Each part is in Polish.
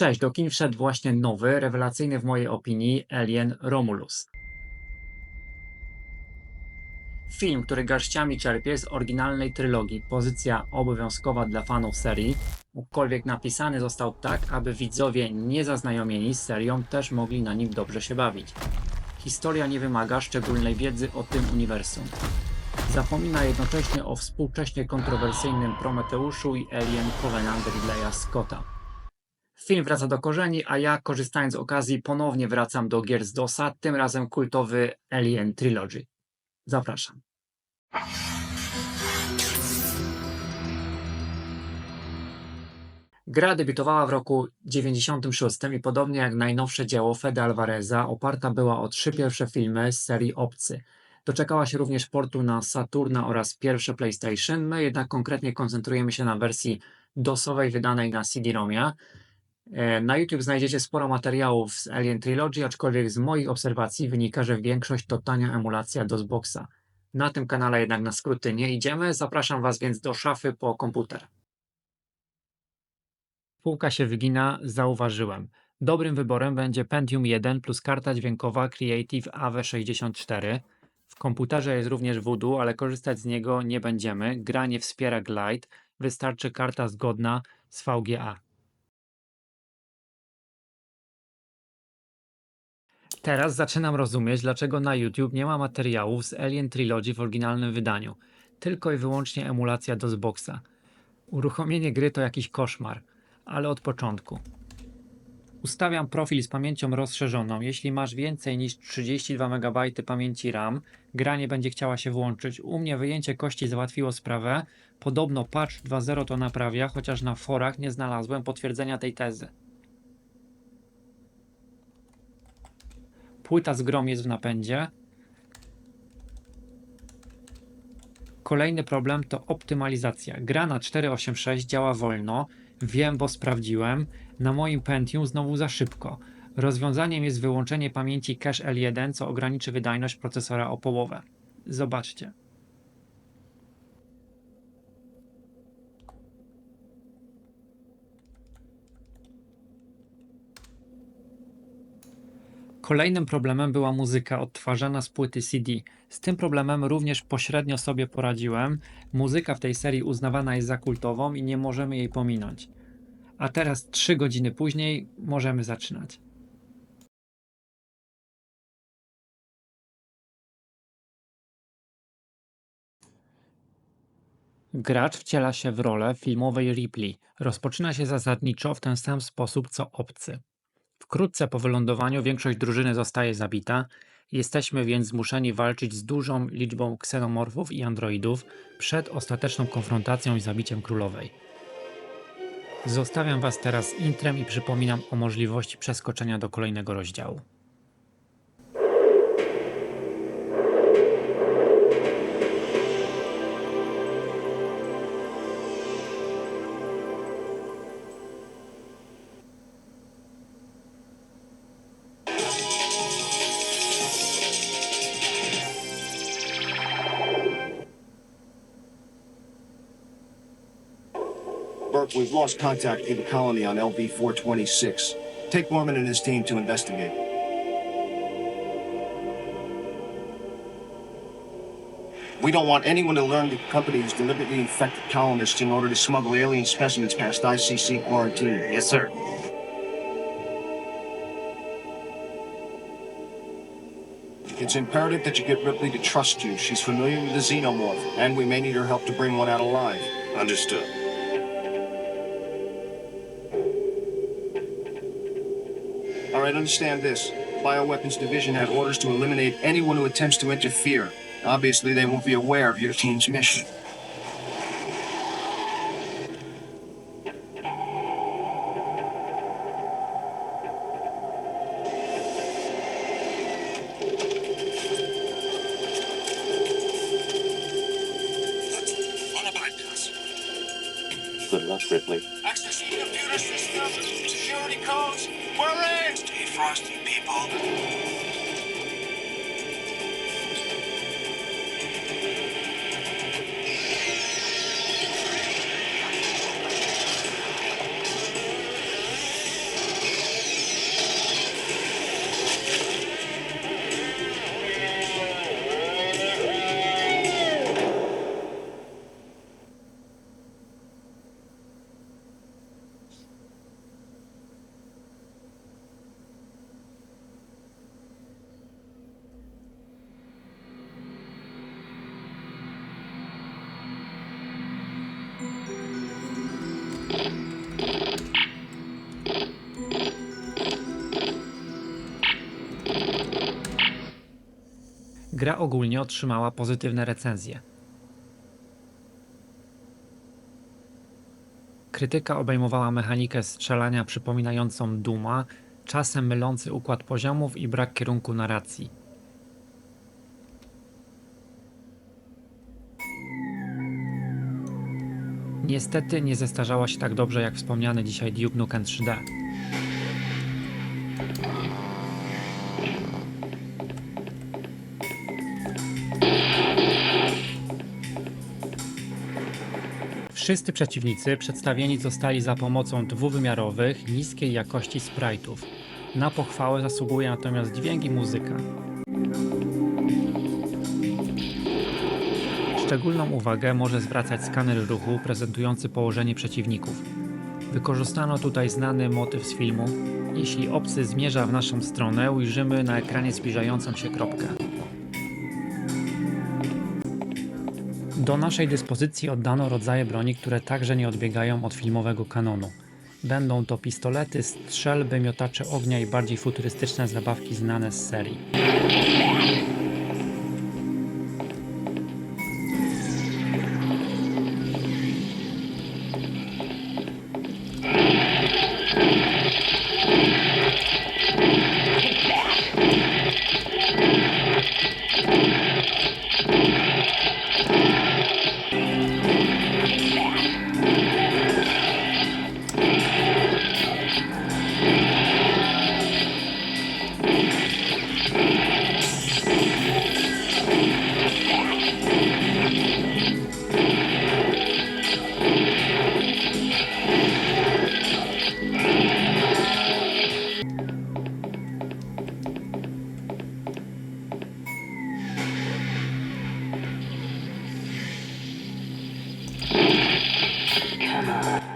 Cześć, do kin wszedł właśnie nowy, rewelacyjny w mojej opinii Alien Romulus. Film, który garściami czerpie z oryginalnej trylogii, pozycja obowiązkowa dla fanów serii, mógłkolwiek napisany został tak, aby widzowie niezaznajomieni z serią też mogli na nim dobrze się bawić. Historia nie wymaga szczególnej wiedzy o tym uniwersum. Zapomina jednocześnie o współcześnie kontrowersyjnym Prometeuszu i Alien Covenant Ridleya Scotta. Film wraca do korzeni, a ja, korzystając z okazji, ponownie wracam do gier z DOSa, tym razem kultowy Alien Trilogy. Zapraszam. Gra debiutowała w roku 96 i podobnie jak najnowsze dzieło Fede Alvareza, oparta była o trzy pierwsze filmy z serii Obcy. Doczekała się również portu na Saturna oraz pierwsze PlayStation, my jednak konkretnie koncentrujemy się na wersji DOSowej wydanej na CD-ROMie. E, Na YouTube znajdziecie sporo materiałów z Alien Trilogy, aczkolwiek z moich obserwacji wynika, że większość to tania emulacja DOSBoxa. Na tym kanale jednak na skróty nie idziemy, zapraszam Was więc do szafy po komputer. Półka się wygina, zauważyłem. Dobrym wyborem będzie Pentium 1 plus karta dźwiękowa Creative AV64. W komputerze jest również Voodoo, ale korzystać z niego nie będziemy. Gra nie wspiera Glide, wystarczy karta zgodna z VGA. Teraz zaczynam rozumieć, dlaczego na YouTube nie ma materiałów z Alien Trilogy w oryginalnym wydaniu. Tylko i wyłącznie emulacja DOSBoxa. Uruchomienie gry to jakiś koszmar, ale od początku. Ustawiam profil z pamięcią rozszerzoną. Jeśli masz więcej niż 32 MB pamięci RAM, gra nie będzie chciała się włączyć. U mnie wyjęcie kości załatwiło sprawę. Podobno patch 2.0 to naprawia, chociaż na forach nie znalazłem potwierdzenia tej tezy. Płyta z grom jest w napędzie. Kolejny problem to optymalizacja. Gra na 486 działa wolno. Wiem, bo sprawdziłem. Na moim Pentium znowu za szybko. Rozwiązaniem jest wyłączenie pamięci cache L1, co ograniczy wydajność procesora o połowę. Zobaczcie. Kolejnym problemem była muzyka odtwarzana z płyty CD. Z tym problemem również pośrednio sobie poradziłem. Muzyka w tej serii uznawana jest za kultową i nie możemy jej pominąć. A teraz, 3 godziny później, możemy zaczynać. Gracz wciela się w rolę filmowej Ripley. Rozpoczyna się zasadniczo w ten sam sposób co obcy. Wkrótce po wylądowaniu większość drużyny zostaje zabita, jesteśmy więc zmuszeni walczyć z dużą liczbą ksenomorfów i androidów przed ostateczną konfrontacją i zabiciem królowej. Zostawiam Was teraz z intrem i przypominam o możliwości przeskoczenia do kolejnego rozdziału. Burke, we've lost contact with the colony on LV 426. Take Norman and his team to investigate. We don't want anyone to learn the company has deliberately infected colonists in order to smuggle alien specimens past ICC quarantine. Yes, sir. It's imperative that you get Ripley to trust you. She's familiar with the xenomorph, and we may need her help to bring one out alive. Understood. Right, understand this. Bioweapons Division had orders to eliminate anyone who attempts to interfere. Obviously, they won't be aware of your team's mission. Good luck, Ripley. Access the computer system. Security codes. We're in. Frosty people. Gra ogólnie otrzymała pozytywne recenzje. Krytyka obejmowała mechanikę strzelania przypominającą Duma, czasem mylący układ poziomów i brak kierunku narracji. Niestety nie zestarzała się tak dobrze jak wspomniany dzisiaj Duke Nukem 3D. Wszyscy przeciwnicy przedstawieni zostali za pomocą dwuwymiarowych, niskiej jakości sprite'ów. Na pochwałę zasługuje natomiast dźwięk i muzyka. Szczególną uwagę może zwracać skaner ruchu prezentujący położenie przeciwników. Wykorzystano tutaj znany motyw z filmu. Jeśli obcy zmierza w naszą stronę, ujrzymy na ekranie zbliżającą się kropkę. Do naszej dyspozycji oddano rodzaje broni, które także nie odbiegają od filmowego kanonu. Będą to pistolety, strzelby, miotacze ognia i bardziej futurystyczne zabawki znane z serii.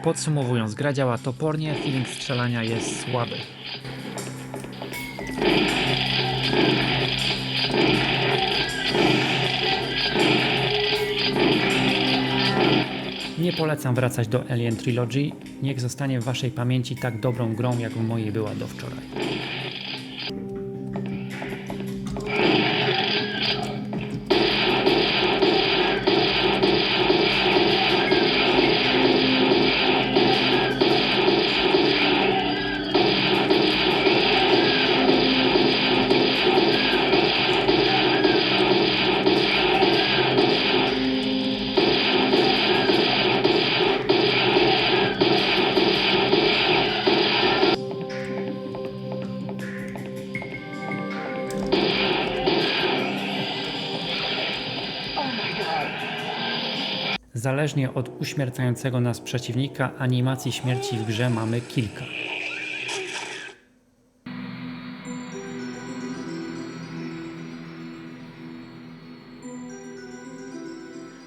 Podsumowując, gra działa topornie, feeling strzelania jest słaby. Nie polecam wracać do Alien Trilogy, niech zostanie w waszej pamięci tak dobrą grą, jak w mojej była do wczoraj. Zależnie od uśmiercającego nas przeciwnika, animacji śmierci w grze mamy kilka.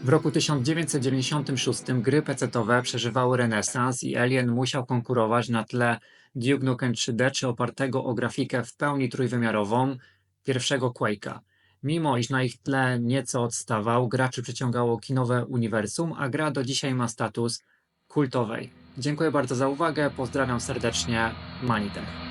W roku 1996 gry PC-owe przeżywały renesans i Alien musiał konkurować na tle Duke Nukem 3D czy opartego o grafikę w pełni trójwymiarową pierwszego Quake'a. Mimo iż na ich tle nieco odstawał, graczy przyciągało kinowe uniwersum, a gra do dzisiaj ma status kultowej. Dziękuję bardzo za uwagę, pozdrawiam serdecznie, Manitech.